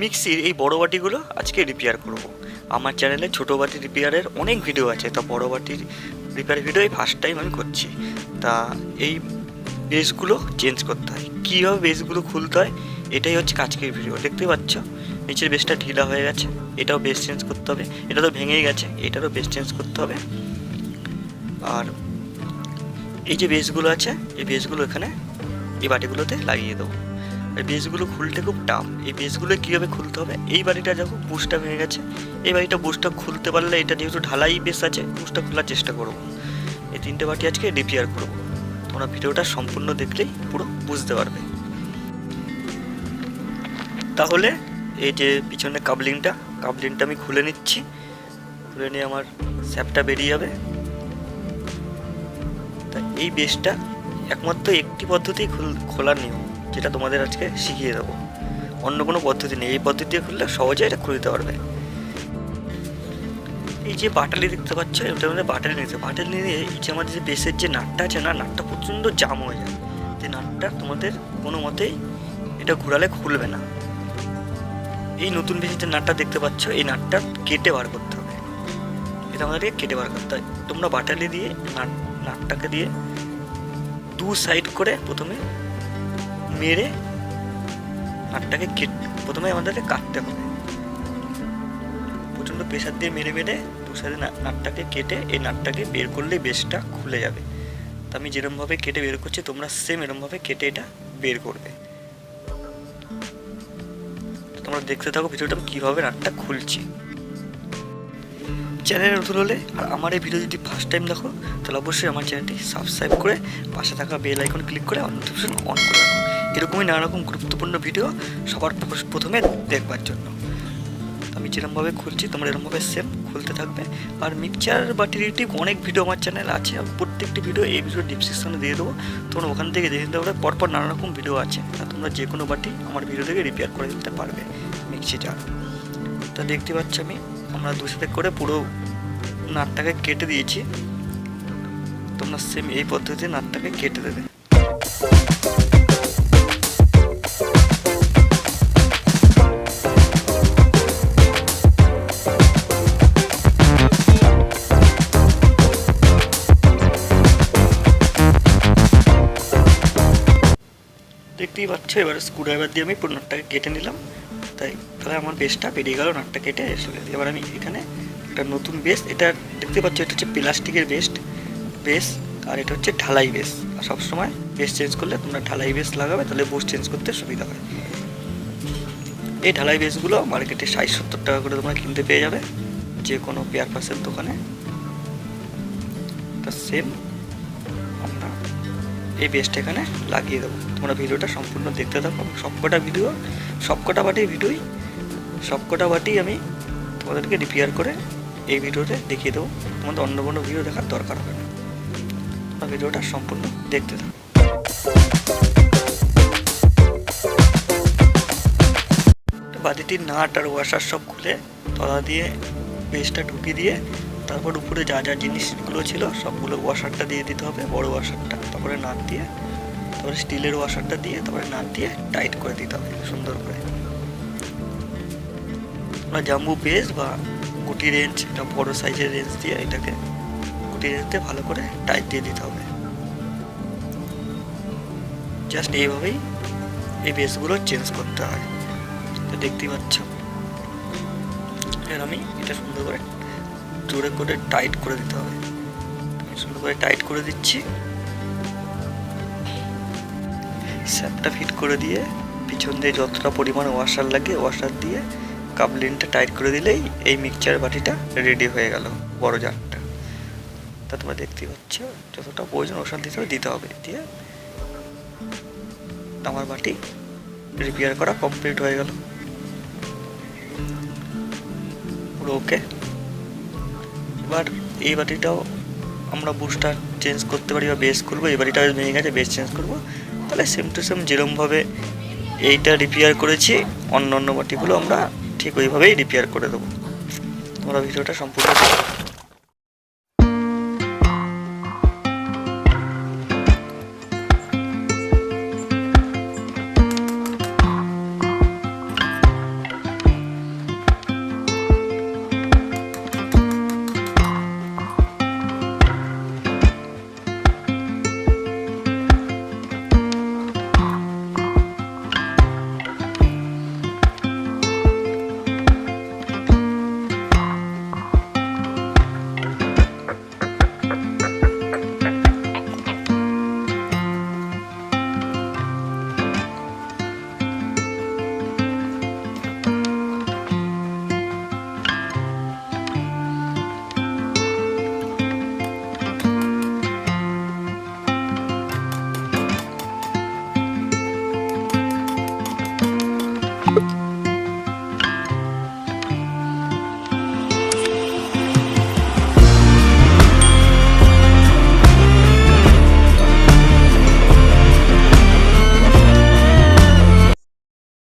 মিক্সির এই বড় বাটিগুলো আজকে রিপেয়ার করব। আমার চ্যানেলে ছোটো বাটি রিপেয়ারের অনেক ভিডিও আছে। তা বড় বাটির রিপেয়ার ভিডিও এই ফার্স্ট টাইম আমি করছি। তা এই বেসগুলো চেঞ্জ করতে হয়। কীভাবে বেসগুলো খুলতে হয়, এটাই হচ্ছে আজকের ভিডিও দেখতে পাচ্ছ? নিচের বেসটা ঢিলা হয়ে গেছে। এটাও বেস চেঞ্জ করতে হবে। এটা তো ভেঙেই গেছে। এটারও বেস চেঞ্জ করতে হবে। আর এই যে বেসগুলো আছে, এই বেসগুলো এখানে এই বাটিগুলোতে লাগিয়ে দেবো। আর বেসগুলো খুলতে খুব টাফ। এই বেসগুলো কীভাবে খুলতে হবে? এই বাড়িটা দেখো বুশটা ভেঙে গেছে। এই বাড়িটা বুশটা খুলতে পারলে এটা যেহেতু ঢালাই বেস আছে বুশটা খোলার চেষ্টা করব এই তিনটে বাটি আজকে রিপেয়ার করব। তোমরা ভিডিওটা সম্পূর্ণ দেখলেই পুরো বুঝতে পারবে। তাহলে এই যে পিছনে কাবলিংটা কাবলিংটা আমি খুলে নিচ্ছি। খুলে নিয়ে আমার স্যাপটা বেরিয়ে যাবে। তা এই বেসটা একমাত্র একটি পদ্ধতি খোলার নিয়ম। যেটা তোমাদের আজকে শিখিয়ে দেবো। অন্য কোনো পদ্ধতি নেই। এই পদ্ধতি খুললে সহজে এটা খুলে দিতে পারবে। এই যে বাটালি দেখতে পাচ্ছ ওটার মধ্যে বাটালি নিতে বাটালি নিয়ে এই যে আমাদের যে বেসের যে নাটটা আছে না, নাটটা প্রচণ্ড জাম হয়ে যায়। যে নাটটা তোমাদের কোনো মতেই এটা ঘোরালে খুলবে না। এই নতুন বেসের যে নাটটা দেখতে পাচ্ছ, এই নাটটা কেটে বার করতে হবে। এটা আমাদেরকে কেটে বার করতে হয়। তোমরা বাটালি দিয়ে নাট নাটটাকে দিয়ে দু সাইড করে প্রথমে মেরে নাটটাকে কেট, প্রথমে আমাদেরকে কাটতে হবে। প্রচণ্ড প্রেশার দিয়ে মেরে মেরে সাইডে নাটটাকে কেটে এই নাটটাকে বের করলেই বেশটা খুলে যাবে। তো আমি যেরমভাবে কেটে বের করছি, তোমরা সেম এরমভাবে কেটে এটা বের করবে। তোমরা দেখতে থাকো ভিডিওটা আমি কীভাবে নাটটা খুলছি। চ্যানেলে নতুন হলে আর আমার এই ভিডিও যদি ফার্স্ট টাইম দেখো, তাহলে অবশ্যই আমার চ্যানেলটি সাবস্ক্রাইব করে পাশে থাকা বেল আইকন ক্লিক করে নোটিফিকেশন অন করে রাখুন এরকমই নানা রকম গুরুত্বপূর্ণ ভিডিও সবার প্রথমে দেখবার জন্য। আমি যেরকমভাবে খুলছি, তোমরা এরকমভাবে সেম খুলতে থাকবে। আর মিক্সচার বা টিরিটিভ অনেক ভিডিও আমার চ্যানেল আছে প্রত্যেকটি ভিডিও এই ভিডিও ডিসক্রিপশনে দিয়ে দেবো। তোমরা ওখান থেকে দেখে নিতে পারবে পরপর নানা রকম ভিডিও আছে। তোমরা যে কোনো বাটি আমার ভিডিও থেকে রিপেয়ার করে দিতে পারবে মিক্সি জার তা দেখতে পাচ্ছি আমি, আমরা দু সাথে করে পুরো নাটটাকে কেটে দিয়েছি। তোমরা সেম এই পদ্ধতিতে নাটটাকে কেটে দেবে। দেখতেই পাচ্ছ এবার স্ক্রুড্রাইভার দিয়ে আমি পুরো নাটটাকে কেটে নিলাম। তাই তাহলে আমার বেসটা বেরিয়ে গেল, নাটটা কেটে এবার আমি এখানে একটা নতুন বেস, এটা দেখতে পাচ্ছ, এটা হচ্ছে প্লাস্টিকের বেস্ট বেস, আর এটা হচ্ছে ঢালাই বেস। আর সবসময় বেস চেঞ্জ করলে তোমরা ঢালাই বেস লাগাবে, তাহলে বোস চেঞ্জ করতে সুবিধা হয়। এই ঢালাই বেসগুলো মার্কেটে ষাট, সত্তর টাকা করে তোমরা কিনতে পেয়ে যাবে যে কোনো পেয়ার পাসের দোকানে। তা সেম এই বেসটা এখানে লাগিয়ে দেবো। তোমরা ভিডিওটা সম্পূর্ণ দেখতে থাকো। সবকটা ভিডিও, সবকটা বাটি ভিডিওই, সবকটা বাটি আমি তোমাদেরকে রিপেয়ার করে এই ভিডিওতে দেখিয়ে দেবো। তোমাদের অন্য কোনো ভিডিও দেখার দরকার হবে না। ভিডিওটা সম্পূর্ণ দেখতে থাকো। বাটিটির নাট আর ওয়াশার সব খুলে তলা দিয়ে বেসটা ঢুকিয়ে দিয়ে তারপর উপরে যা যা জিনিসগুলো ছিল, সবগুলো ওয়াশারটা দিয়ে দিতে হবে, বড় ওয়াশারটা তারপরে নাট দিয়ে, তারপরে স্টিলের ওয়াশারটা দিয়ে, তারপরে নাট দিয়ে টাইট করে দিতে হবে, সুন্দর করে। আমরা জাম্বু বেস বা গুটি রেঞ্জ এটা বড় সাইজের রেঞ্জ দিয়ে এটাকে গুটি রেঞ্জ দিয়ে ভালো করে টাইট দিয়ে দিতে হবে। জাস্ট এইভাবেই এই বেসগুলো চেঞ্জ করতে হয়। তো দেখতেই পাচ্ছ। আমি এটা সুন্দর করে জোরে করে টাইট করে দিতে হবে। সুন্দর করে টাইট করে দিচ্ছি। স্যাপটা ফিট করে দিয়ে পিছন দিয়ে যতটা পরিমাণে ওয়াশার লাগে ওয়াশার দিয়ে কাবলিনটা টাইট করে দিলেই এই মিক্সচার বাটিটা রেডি হয়ে গেল, বড় জারটা। তা তোমরা দেখতেই পাচ্ছ, যতটা প্রয়োজন ওষুধ দিতে হবে দিতে হবে। দিয়ে আমার বাটি রিপেয়ার করা কমপ্লিট হয়ে গেল। পুরো ওকে এবার এই বাটিটাও আমরা বুস্টার চেঞ্জ করতে পারি বা বেস করব। এই বাড়িটাও ভেঙে গেছে বেস চেঞ্জ করব। তাহলে সেম টু সেম যেরমভাবে এইটা রিপেয়ার করেছি অন্য অন্য বাটিগুলো আমরা ঠিক ওইভাবেই রিপেয়ার করে দেবো। তোমরা ভিডিওটা সম্পূর্ণ